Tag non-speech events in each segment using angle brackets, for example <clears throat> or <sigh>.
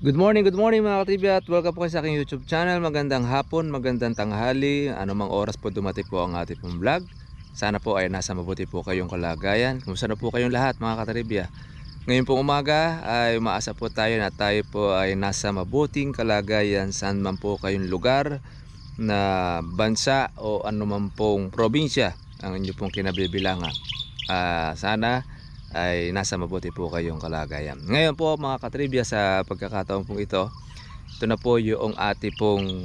Good morning, good morning mga katibya at welcome po kayo sa aking YouTube channel. Magandang hapon, magandang tanghali, anumang oras po dumating po ang ating pong vlog. Sana po ay nasa mabuti po kayong kalagayan. Kumusta na po kayong lahat mga katribya. Ngayon pong umaga ay umaasa po tayo na tayo po ay nasa mabuting kalagayan saan man po kayong lugar na bansa o anuman pong probinsya ang inyo pong kinabibilangan. Ah, sana ay nasa mabuti po kayong kalagayan. Ngayon po mga katribya sa pagkakataon pong ito, ito na po yung ati pong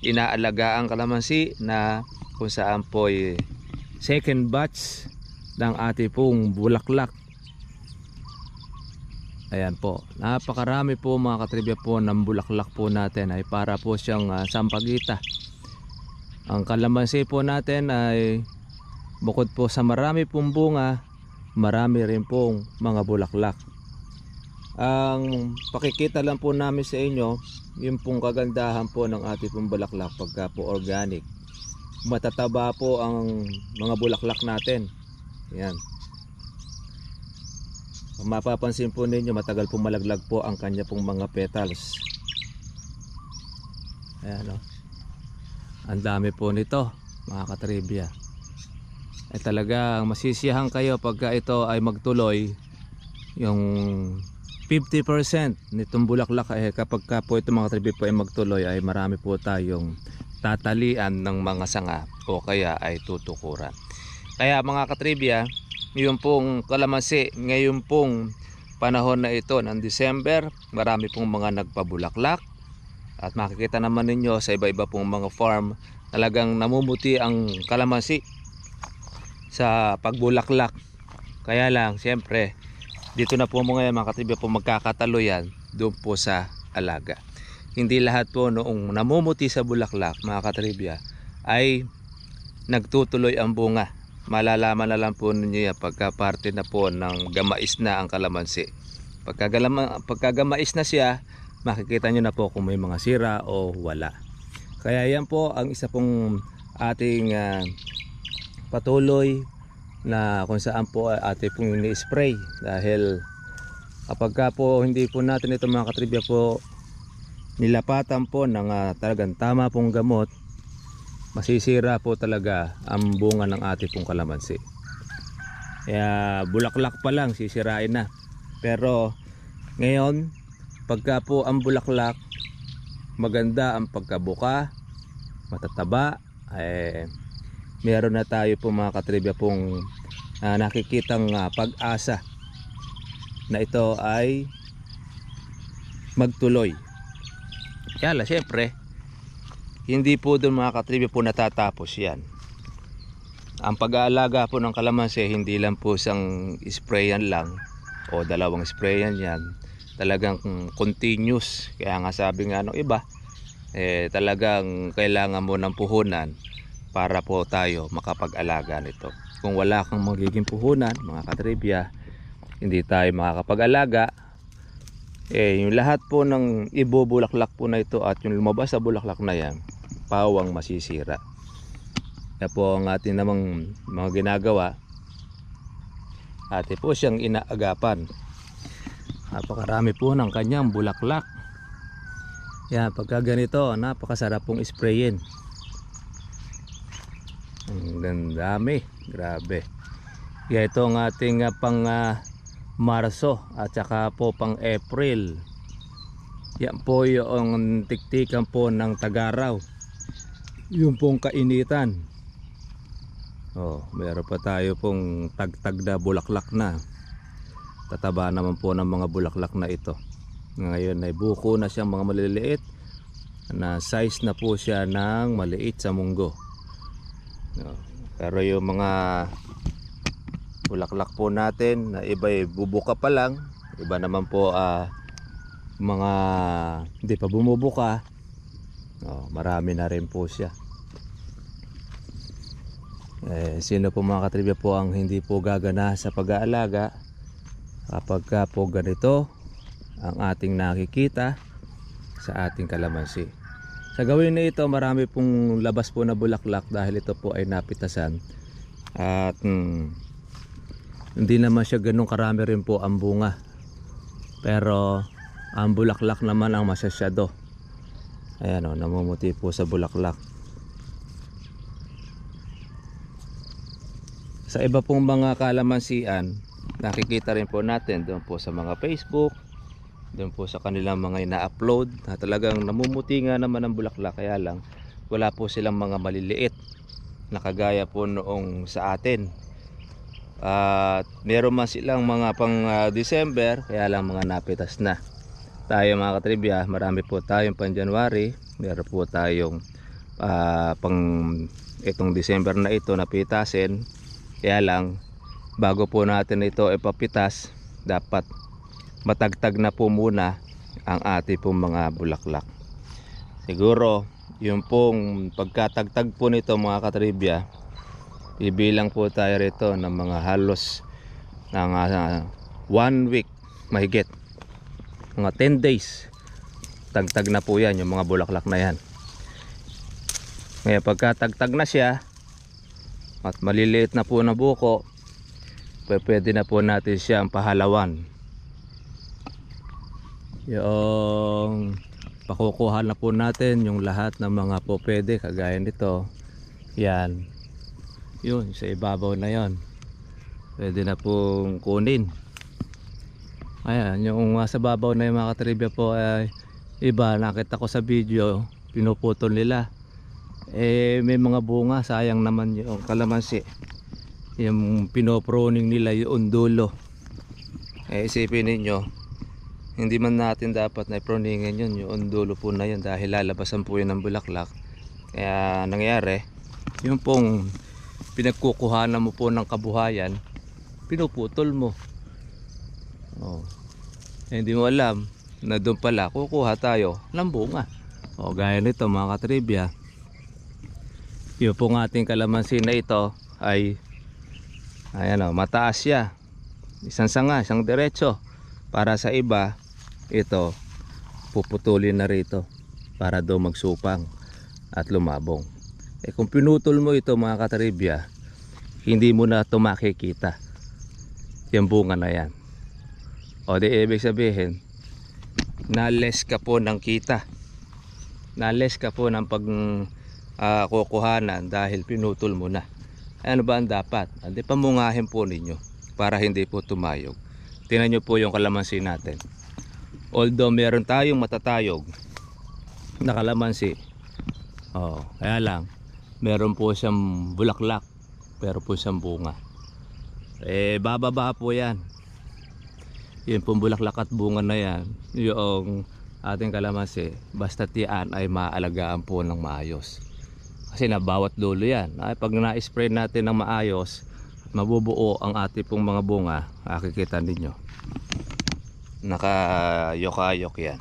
inaalagaan kalamansi na kung saan po second batch ng ati pong bulaklak. Ayan po, napakarami po mga katribya po ng bulaklak po natin ay para po siyang ah, sampagita. Ang kalamansi po natin ay bukod po sa marami pong bunga, marami rin pong mga bulaklak. Ang pakikita lang po namin sa inyo, yung pong kagandahan po ng ating pong bulaklak pagka po organic. Matataba po ang mga bulaklak natin. Yan. Kung mapapansin po ninyo, matagal po malaglag po ang kanya pong mga petals. Ayan o. Ang dami po nito, mga katribya ay talagang masisiyahan kayo pagka ito ay magtuloy yung 50% nitong bulaklak. Ay kapag ka po ito mga tribi po ay magtuloy ay marami po tayong tatalian ng mga sanga o kaya ay tutukuran. Kaya mga katribya ngayon pong kalamansi ngayon pong panahon na ito ng December marami pong mga nagpabulaklak. At makikita naman ninyo sa iba-iba pong mga farm talagang namumuti ang kalamansi sa pagbulaklak. Kaya lang, siyempre, dito na po mo ngayon mga katibya po magkakatalo yan doon po sa alaga. Hindi lahat po noong namumuti sa bulaklak mga katribya ay nagtutuloy ang bunga. Malalaman na lang po ninyo yan pagka parte na po ng gamais na ang kalamansi. Pagka, galama, pagka gamais na siya, makikita nyo na po kung may mga sira o wala. Kaya yan po ang isa pong ating ah, patuloy na kung saan po ate pong ni-spray dahil kapag ka po hindi po natin ito mga katribya po nilapatan po ng ah, talagang tama pong gamot masisira po talaga ang bunga ng ate pong kalamansi. Kaya bulaklak pa lang sisirain na. Pero ngayon pagka po ang bulaklak maganda ang pagkabuka matataba eh meron na tayo po mga katribya pong ah, nakikitang ah, pag-asa na ito ay magtuloy. Kaya lang, syempre, hindi po doon mga katribya po natatapos yan. Ang pag-aalaga po ng kalamansi, hindi lang po isang sprayan lang o dalawang sprayan yan. Talagang continuous. Kaya nga sabi nga ng iba, eh, talagang kailangan mo ng puhunan para po tayo makapag-alaga nito. Kung wala kang magiging puhunan, mga katribya, hindi tayo makakapag-alaga. Eh, yung lahat po ng ibubulaklak po na ito at yung lumabas sa bulaklak na yan, pawang masisira. Kaya po ang ating namang mga ginagawa, ate po siyang inaagapan. Napakarami po ng kanyang bulaklak. Yan, pagka ganito, napakasarap pong sprayin. Ang dami, grabe. Yeah, ito ang ating ah, pang ah, Marso at saka po pang April. Yan po yung tiktikan po ng Tagaraw. Yung pong kainitan. Oh, meron pa tayo pong tagtag na bulaklak na. Tataba naman po ng mga bulaklak na ito. Ngayon ay buko na siyang mga maliliit na size na po siya ng maliit sa munggo. No. Pero yung mga bulaklak po natin na iba ay bubuka pa lang, iba naman po ah, mga hindi pa bumubuka. Oh, marami na rin po siya. Eh, sino po mga katribya po ang hindi po gagana sa pag-aalaga kapag ka po ganito ang ating nakikita sa ating kalamansi. Sa gawin na ito, marami pong labas po na bulaklak dahil ito po ay napitasan. At mm, hindi naman siya ganun karami rin po ang bunga. Pero Ang bulaklak naman ang masasyado. Ayan o, namumuti po sa bulaklak. Sa iba pong mga kalamansian, nakikita rin po natin doon po sa mga Facebook, doon po sa kanilang mga ina-upload na talagang namumuti nga naman ang bulaklak kaya lang wala po silang mga maliliit na kagaya po noong sa atin. At meron man silang mga pang ah, December kaya lang mga napitas na. Tayo mga katribya, marami po tayong pang January, meron po tayong ah, pang itong December na ito napitasin. Kaya lang bago po natin ito ipapitas, dapat matagtag na po muna ang ating pong mga bulaklak. Siguro, yung pong pagkatagtag po nito mga katribya, bibilang po tayo rito ng mga halos ng ah, one week mahigit. Mga 10 days. Tagtag na po yan, yung mga bulaklak na yan. Ngayon pagkatagtag na siya, at maliliit na po na buko, pwe- pwede na po natin siyang pahalawan. Yung pakukuha na po natin yung lahat ng mga po pwede kagaya nito. Yan. Yun, sa ibabaw na yon. Pwede na pong kunin. Ayan, yung sa babaw na yung mga katribya po ay iba, nakita ko sa video, pinuputol nila. Eh, may mga bunga, sayang naman yung kalamansi. Yung pinoproning nila yung dulo. Eh, isipin ninyo, hindi man natin dapat na proningin yun, yung dulo po na yun dahil lalabasan po yun ng bulaklak. Kaya nangyari, yung pong pinagkukuhanan mo po ng kabuhayan, pinuputol mo. Oh. Eh, hindi mo alam na doon pala kukuha tayo ng bunga. O gaya nito mga katribya. Yung pong ating kalamansi na ito ay ayan o, mataas siya. Isang sanga, isang diretso. Para sa iba, ito puputulin na rito para daw magsupang at lumabong. Eh kung pinutol mo ito mga katribya, hindi mo na ito makikita. Yung bunga na yan. O di ibig sabihin, na-less ka po ng kita. Na-less ka po ng pag ah, kukuhanan dahil pinutol mo na. Ano ba ang dapat? Hindi pamungahin po ninyo para hindi po tumayog. Tingnan nyo po yung kalamansi natin. Although meron tayong matatayog na kalamansi, oh, kaya lang, meron po siyang bulaklak, pero po siyang bunga. Eh, bababa po yan. Yung pong bulaklak at bunga na yan, yung ating kalamansi, basta tiyan ay maalagaan po ng maayos. Kasi na bawat dulo yan. Ay, pag na-spray natin ng maayos, mabubuo ang ating pong mga bunga, makikita ninyo. Naka-yok-ayok yan.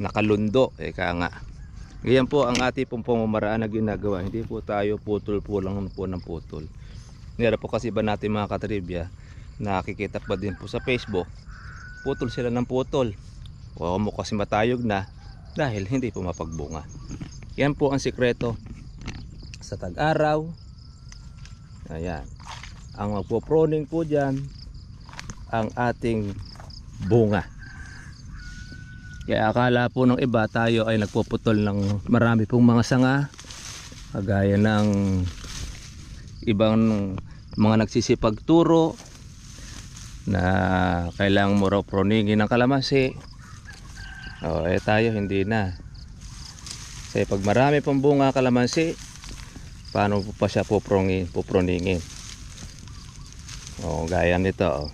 Nakalundo, eka nga. Ganyan po ang ating pong pamamaraan na ginagawa. Hindi po tayo putol po lang po ng putol. Meron po kasi ba natin mga katribya, nakikita pa din po sa Facebook, putol sila ng putol. O mo kasi matayog na dahil hindi po mapagbunga. Yan po ang sikreto sa tag-araw. Ayan. Ang magpo-proning po dyan, ang ating bunga. Kaya akala po ng iba tayo ay nagpuputol ng marami pong mga sanga kagaya ng ibang mga nagsisipag turo na kailangan mo raw proningin ng kalamansi. O eh tayo hindi na. Kasi pag marami pang bunga kalamansi paano po pa siya puprongi, puproningin o gaya nito oh.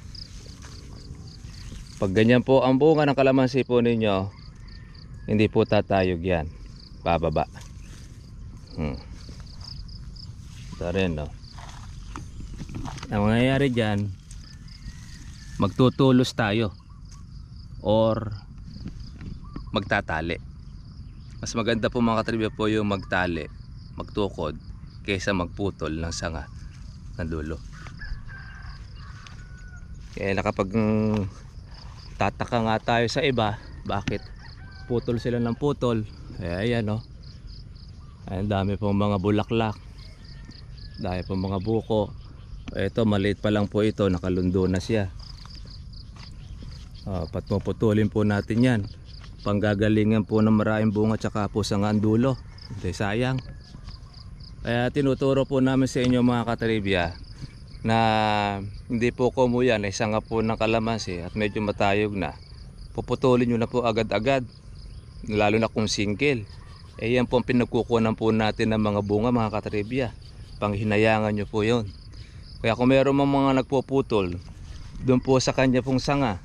pag ganyan po ang bunga ng kalamansi po ninyo hindi po tatayog yan. Bababa. Hmm. ito rin no ang mangyayari dyan magtutulos tayo or magtatali. Mas maganda po mga katribya po yung magtali magtukod kaysa magputol ng sanga ng dulo kaya nakapag mm, tataka nga tayo sa iba bakit putol sila ng putol eh ayan o ang dami pong mga bulaklak dami pong mga buko ito maliit pa lang po ito nakalundo na siya Oh, patpuputulin po natin yan. Panggagalingan po ng maraming bunga tsaka po sa dulo. Hindi sayang. Kaya tinuturo po namin sa inyo mga katribya na hindi po kumuyan, isa nga po ng kalamansi at medyo matayog na. Puputulin nyo na po agad-agad. Lalo na kung single. Eh yan po ang pinagkukunan po natin ng mga bunga mga katribya. Panghinayangan nyo po yon. Kaya kung meron mang mga nagpuputol, doon po sa kanya pong sanga,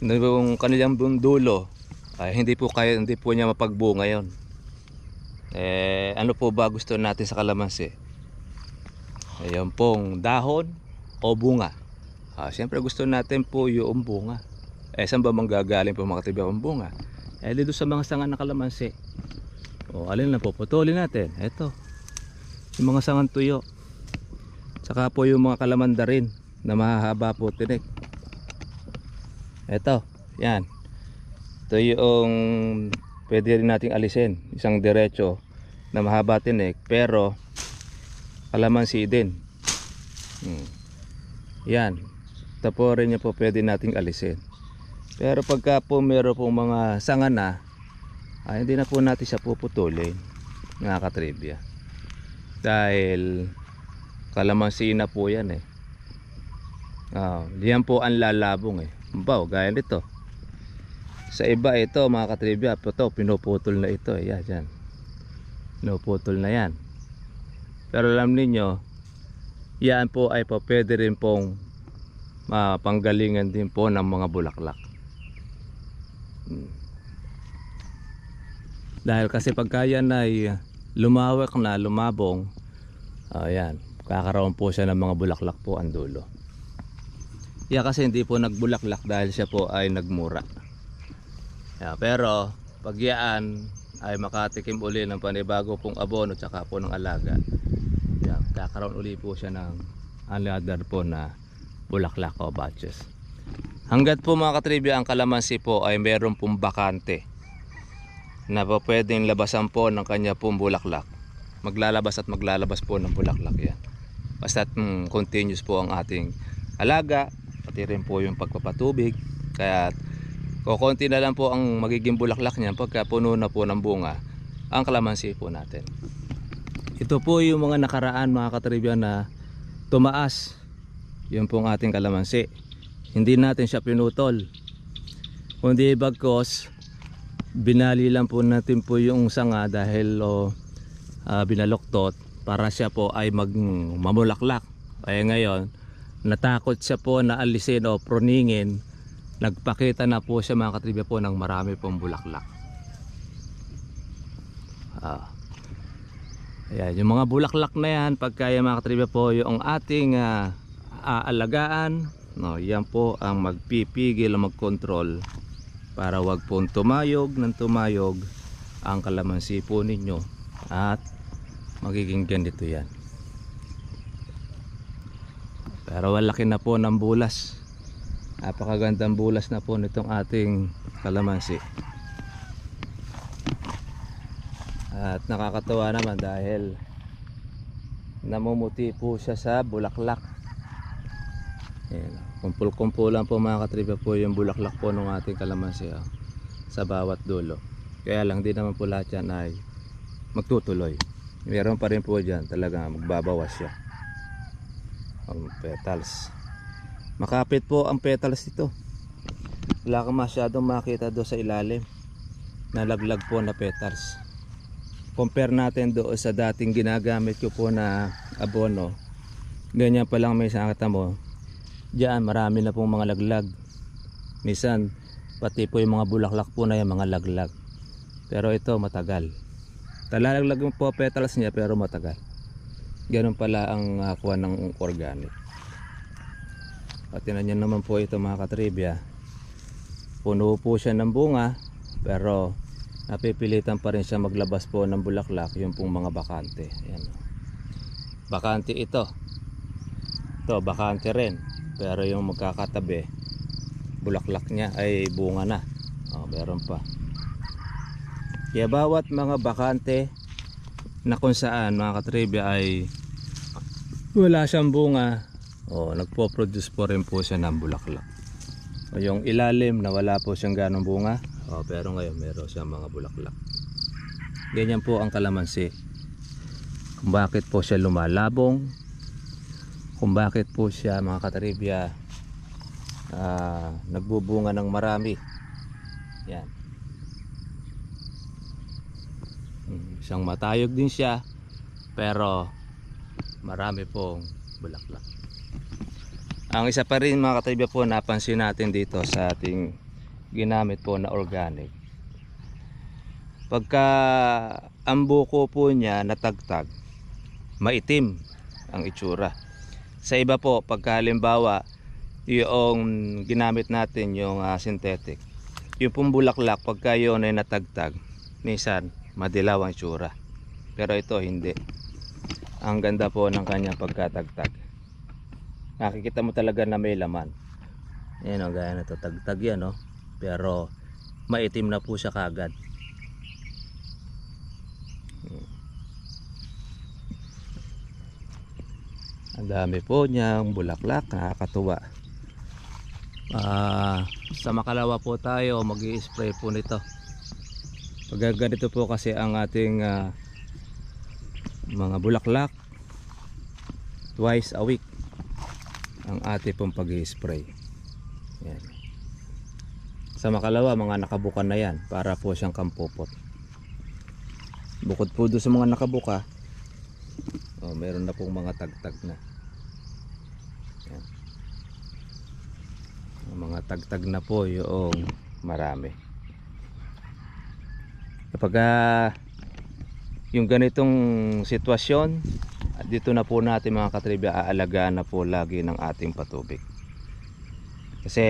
yung kanilang dulo, ay hindi po kaya, hindi po niya mapagbunga yon. Eh, ano po ba gusto natin sa kalamansi? Ayun pong dahon o bunga. Ah, Siyempre gusto natin po yung bunga. Eh, saan ba manggagaling po mga katibaw ang bunga? Eh, dito sa mga sanga ng kalamansi. O, alin na po, putulin natin. Ito. Yung mga sangang tuyo. Saka po yung mga kalamanda rin na mahahaba po tinik. Ito, yan. Ito yung pwede rin nating alisin. Isang diretso na mahaba tinik pero kalamansi din. Hmm. Yan. Ito po niya po pwede nating alisin. Pero pagka po meron pong mga sanga na, ay hindi na po natin siya puputulin. Mga katribya. Dahil kalamansi na po yan eh. Ah, yan po ang lalabong eh. Baw, gaya nito. Sa iba ito mga katribya, ito pinuputol na ito eh. Yan, yan. Pinuputol na yan. Pero alam ninyo, yan po ay po pwede rin pong mapanggalingan din po ng mga bulaklak. Hmm. Dahil kasi pagka yan ay lumawak na, lumabong, ayan, kakaroon po siya ng mga bulaklak po ang dulo. Yeah, kasi hindi po nagbulaklak dahil siya po ay nagmura. Yeah, pero pag yan ay makatikim uli ng panibago pong abono tsaka po ng alaga. Yeah, kakaroon uli po siya ng another po na bulaklak o batches. Hanggat po mga katribya ang kalamansi po ay meron pong bakante na po pwedeng labasan po ng kanya pong bulaklak. Maglalabas at maglalabas po ng bulaklak yan. Basta mm, continuous po ang ating alaga, pati rin po yung pagpapatubig. Kaya kukunti na lang po ang magiging bulaklak niyan pagka puno na po ng bunga ang kalamansi po natin. Ito po yung mga nakaraan mga katribya na tumaas. Yun pong ating kalamansi. Hindi natin siya pinutol. Kundi bagkos binali lang po natin po yung sanga dahil oh, ah, binaloktot para siya po ay mag mamulaklak. Kaya ngayon, natakot siya po na alisin o pruningin. Nagpakita na po siya mga katribya po ng marami pong bulaklak. Ah. Ayan, yung mga bulaklak na yan, pagka yung mga katribya po yung ating ah, aalagaan, no, yan po ang magpipigil o magkontrol para wag pong tumayog ng tumayog ang kalamansi po ninyo. At magiging ganito yan. Pero walaki na po ng bulas. Napakagandang bulas na po nitong ating kalamansi at nakakatawa naman dahil namumuti po siya sa bulaklak Ayan. Kumpul-kumpulan po mga katripa po yung bulaklak po ng ating kalamansi oh, sa bawat dulo. Kaya lang di naman po lahat yan ay magtutuloy. Meron pa rin po dyan talaga magbabawas siya. Ang petals. Makapit po ang petals nito. Wala kang masyadong makita do sa ilalim. Nalaglag po na petals. Compare natin doon sa dating ginagamit ko po na abono. Ganyan pa lang may sakata mo Diyan marami na pong mga laglag. Minsan pati po yung mga bulaklak po na yung mga laglag. Pero ito matagal. Talalaglag mo po petals niya pero matagal. Ganun pala ang uh, kuha ng organic. Pati na naman po ito mga katribya. Puno po siya ng bunga pero napipilitan pa rin siya maglabas po ng bulaklak yung pong mga bakante. Ayan. Bakante ito. Ito bakante rin pero yung magkakatabi bulaklak niya ay bunga na oh, meron pa kaya bawat mga bakante na kung saan mga katribya ay wala siyang bunga oh, nagpo-produce po rin po siya ng bulaklak Yung ilalim na wala po siyang ganong bunga. Oh, pero ngayon meron siyang mga bulaklak. Ganyan po ang kalamansi. Kung bakit po siya lumalabong. Kung bakit po siya mga kataribya ah, nagbubunga ng marami. Yan. Mm, Isang matayog din siya pero marami pong bulaklak. Ang isa pa rin mga kataribya po napansin natin dito sa ating ginamit po na organic. Pagka ang buko po niya natagtag, maitim ang itsura. Sa iba po, pagka halimbawa, yung ginamit natin yung ah, synthetic, yung pong bulaklak, pagka yun ay natagtag, minsan madilaw ang itsura. Pero ito hindi. Ang ganda po ng kanyang pagkatagtag. Nakikita mo talaga na may laman. Ayan o, gaya na to, tagtag yan o. Pero maitim na po siya kagad. Ang dami po niyang bulaklak, nakakatuwa. Ah, sa makalawa po tayo, mag spray po nito. Pag ganito po kasi ang ating ah, mga bulaklak, twice a week ang ating pong pag spray Yan. Sa makalawa, mga nakabuka na yan para po siyang kampupot. Bukod po doon sa mga nakabuka, oh, meron na pong mga tagtag na. Yan. Mga tagtag na po yung marami. Kapag ah, yung ganitong sitwasyon, dito na po natin mga katribya aalagaan na po lagi ng ating patubig. Kasi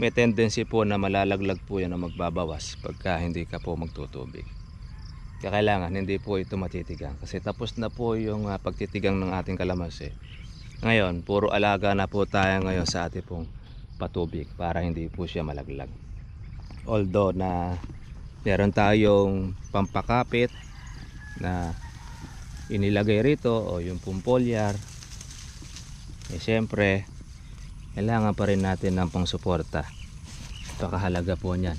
may tendency po na malalaglag po yan na magbabawas pagka hindi ka po magtutubig. Kaya kailangan hindi po ito matitigang kasi tapos na po yung ah, pagtitigang ng ating kalamansi. Ngayon, puro alaga na po tayo ngayon sa ating pong patubig para hindi po siya malaglag. Although na meron tayong pampakapit na inilagay rito o yung pumpolyar eh syempre kailangan pa rin natin ng pangsuporta. Pakahalaga po niyan.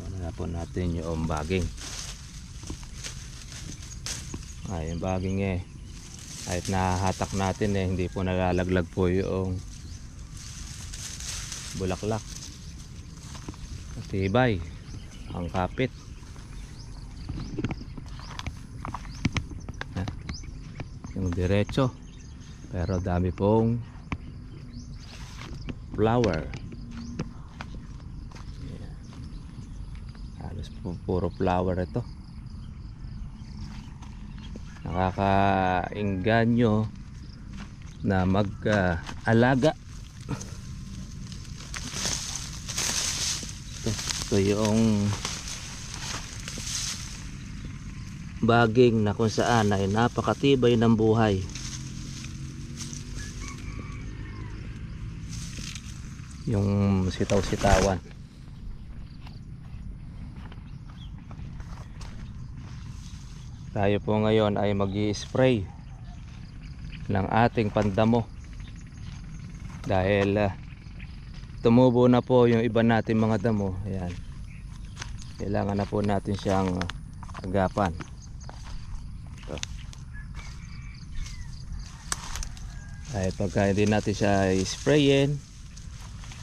Ano na po natin yung baging. Ay yung baging eh. Kahit nahahatak natin eh hindi po nalalaglag po yung bulaklak. Matibay. Ang kapit. Yung diretso pero dami pong flower. Ayan. halos pu- puro flower ito. Nakakainganyo na mag-alaga. Ito, ito yung baging na kung saan ay napakatibay ng buhay yung sitaw-sitawan. Tayo po ngayon ay mag spray ng ating pandamo. Dahil ah, tumubo na po yung iba natin mga damo. Ayan. Kailangan na po natin siyang ah, agapan. Ito. Ay pagka hindi natin siya sprayin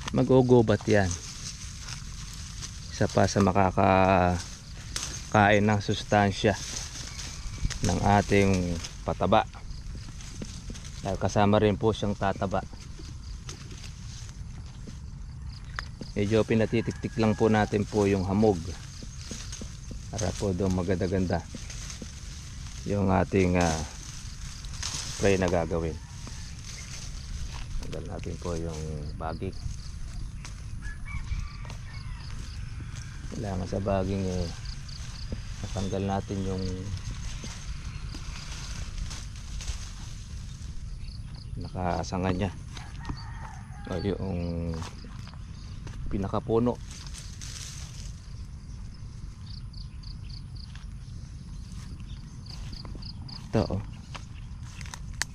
magugubat yan. Isa pa sa makakakain ng sustansya ng ating pataba. Dahil kasama rin po siyang tataba. Medyo pinatitiktik lang po natin po yung hamog. Para po doon maganda-ganda yung ating ah, spray na gagawin. Tanggal natin po yung baging kailangan sa baging eh natanggal natin yung nakasanga niya. O yung pinakapuno. Ito oh.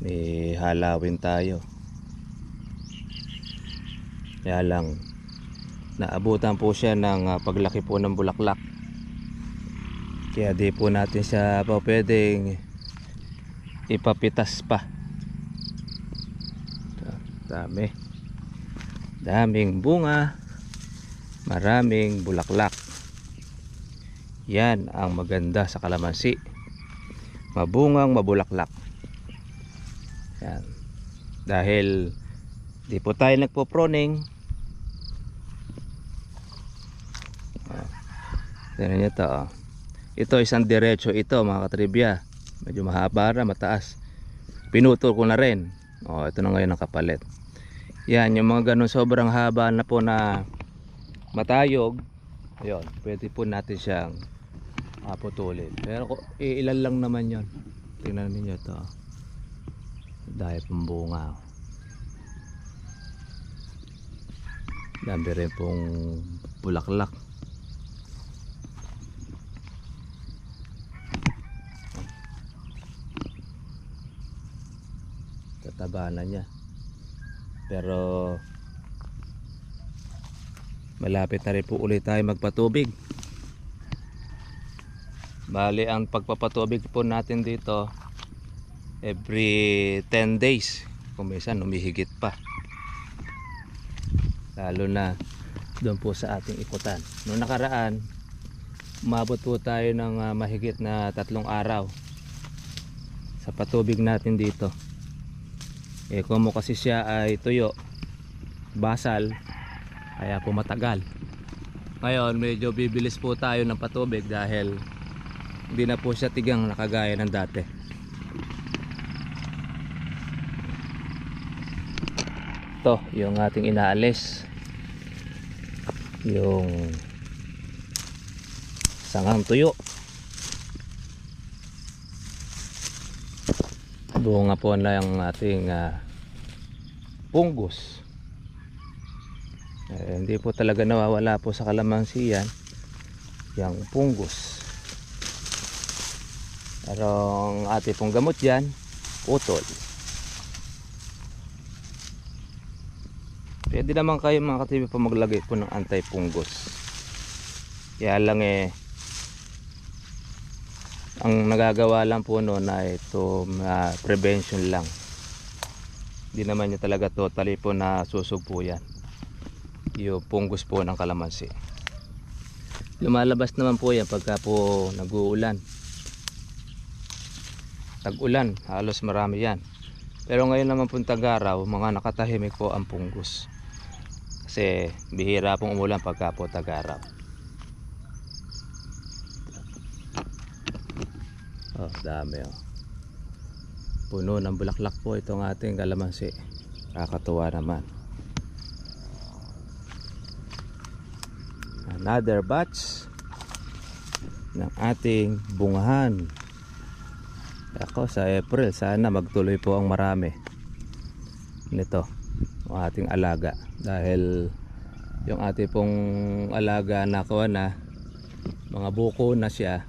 May halawin tayo. Kaya lang naabutan po siya ng ah, paglaki po ng bulaklak. Kaya di po natin siya pa pwedeng ipapitas pa. Dami. Daming bunga. Maraming bulaklak. Yan ang maganda sa kalamansi. Mabungang mabulaklak. Yan. Dahil di po tayo nagpo-proning. Tignan nyo to. oh. Ito isang diretso ito mga katribya. Medyo mahaba na, mataas. Pinutol ko na rin. Oh, ito na ngayon ang kapalit. Yan, yung mga ganun sobrang haba na po na matayog. Ayun, pwede po natin siyang putulin. Pero iilan lang naman yon. Tingnan niyo to. Dahil pong bunga. oh. Dami rin pong bulaklak. Tataba na niya. Pero malapit na rin po ulit tayo magpatubig. Bali ang pagpapatubig po natin dito every 10 days. Kung minsan umihigit pa. Lalo na doon po sa ating ikutan. Noong nakaraan, umabot po tayo ng ah, mahigit na tatlong araw sa patubig natin dito. Eh kung mo kasi siya ay tuyo, basal, kaya po matagal. Ngayon medyo bibilis po tayo ng patubig dahil hindi na po siya tigang nakagaya ng dati. Ito, yung ating inaalis. Yung sangang tuyo. Bunga po na yung ating ah, punggos eh, hindi po talaga nawawala po sa kalamansi yan yung punggos pero ang ating pong gamot yan utol. Pwede naman kayo mga katibi pa maglagay po ng anti-punggos kaya lang eh ang nagagawa lang po noon ay ito ah, prevention lang. Hindi naman niya talaga totally po na susog yan. Yung punggos po ng kalamansi. Lumalabas naman po yan pagka po nag-uulan. Tag-ulan halos marami yan. Pero ngayon naman po tag-araw mga nakatahimik po ang punggos kasi bihira pong umulan pagka po tag-araw Oh, dami oh. Puno ng bulaklak po itong ating kalamansi. Kakatuwa naman. Another batch ng ating bungahan. Ako sa April sana magtuloy po ang marami nito ang ating alaga dahil yung ating pong alaga na kuha na mga buko na siya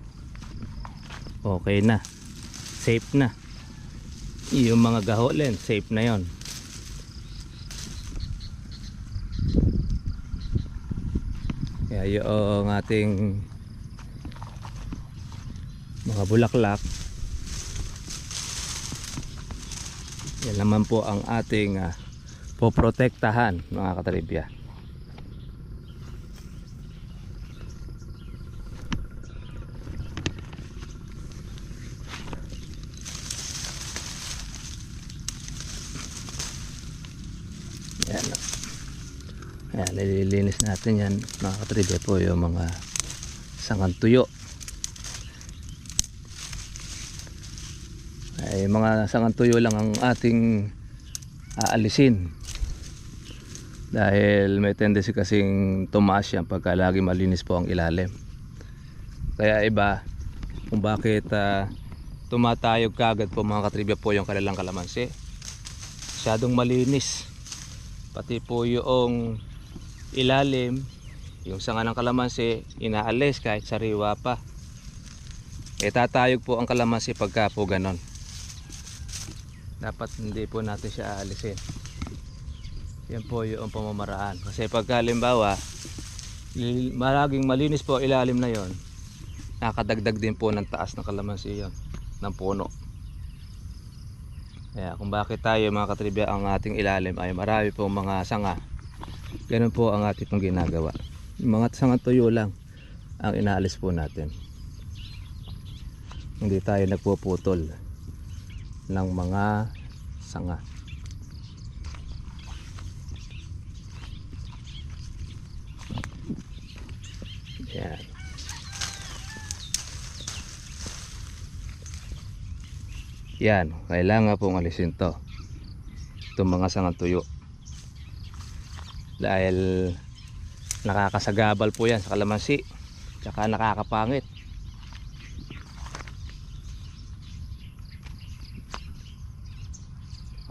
okay na. Safe na. Yung mga gaholin safe na yon kaya yung ating mga bulaklak yan naman po ang ating uh, poprotektahan mga kataribya Yan. Ayan, nililinis natin yan mga katribya po yung mga sangan tuyo. Ay, mga sangan tuyo lang ang ating aalisin. Dahil may tendency kasing tumaas yan pagka lagi malinis po ang ilalim. Kaya iba, kung bakit ah, tumatayog kagad po mga katribya po yung kanilang kalamansi. Masyadong malinis pati po yung ilalim yung sanga ng kalamansi inaalis kahit sariwa pa eh tatayog po ang kalamansi pagka po ganon dapat hindi po natin siya aalisin Yan po yung pamamaraan. Kasi pagka halimbawa, li- malaging malinis po ilalim na yon nakadagdag din po ng taas ng kalamansi yon ng puno. Kaya kung bakit tayo mga katribya ang ating ilalim ay marami pong mga sanga. Ganun po ang ating pong ginagawa. Mga sanga tuyo lang ang inaalis po natin. Hindi tayo nagpuputol ng mga sanga. Yan. Yan, kailangan pong alisin to. Itong mga sangang tuyo. Dahil nakakasagabal po yan sa kalamansi. Tsaka nakakapangit.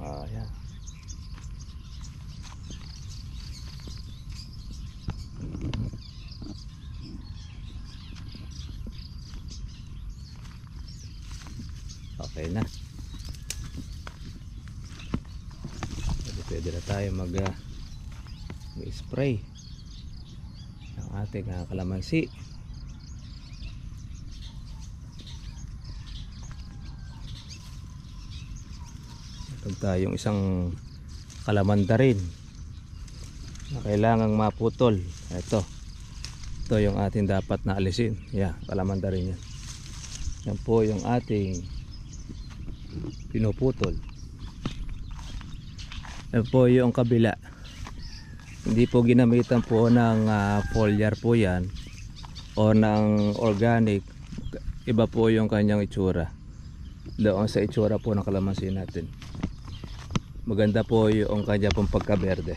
Ah, yan. Okay na. Pwede, pwede na tayo mag ah, mag-spray ng ating ah, kalamansi. Ito tayong isang kalamanda rin na kailangang maputol. Ito. Ito yung ating dapat na alisin. Yeah, kalamanda rin yan. Yan po yung ating pinuputol. Yan po yung kabila. Hindi po ginamitan po ng ah, foliar po yan o ng organic. Iba po yung kanyang itsura. Doon sa itsura po ng kalamansi natin. Maganda po yung kanya pong pagkaberde.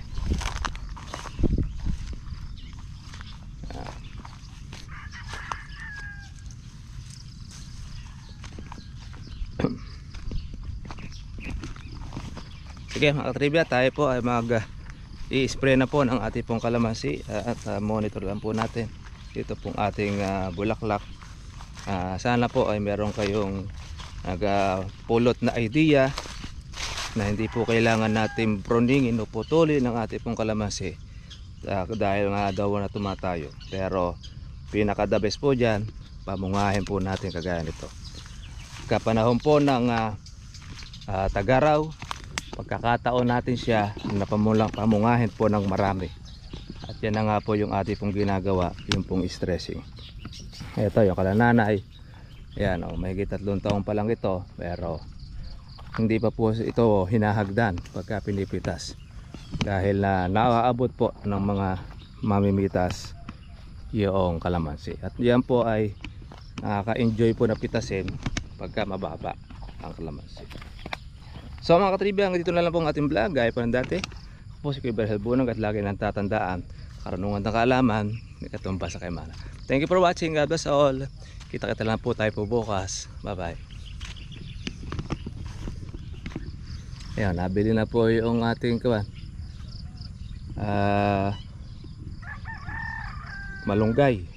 <clears throat> Sige mga katribya, tayo po ay mag uh, i-spray na po ng ating pong kalamansi uh, at uh, monitor lang po natin dito pong ating uh, bulaklak. Uh, sana po ay meron kayong nagpulot na idea na hindi po kailangan natin proningin o putulin ng ating pong kalamansi uh, dahil nga daw na tumatayo. Pero pinaka the best po dyan, pamungahin po natin kagaya nito. Kapanahon po ng uh, uh, tagaraw, pagkakataon natin siya na pamulang pamungahin po ng marami. At yan na nga po yung ating pong ginagawa yung pong stressing. Ito yung kalananay. Yan o may tatlong taong pa lang ito pero hindi pa po ito hinahagdan pagka pinipitas. Dahil na naaabot po ng mga mamimitas yung kalamansi. At yan po ay nakaka-enjoy po na pitasin pagka mababa ang kalamansi So mga katribya, hanggang dito na lang po ang ating vlog. Gaya pa ng dati. Ako po si Kuya Berhel Bunong at lagi nang tatandaan. Karunungan ng kaalaman, ikatumba sa kaimana. Thank you for watching. God bless all. Kita-kita lang po tayo po bukas. Bye-bye. Ayan, nabili na po yung ating kawan. Ah, malunggay.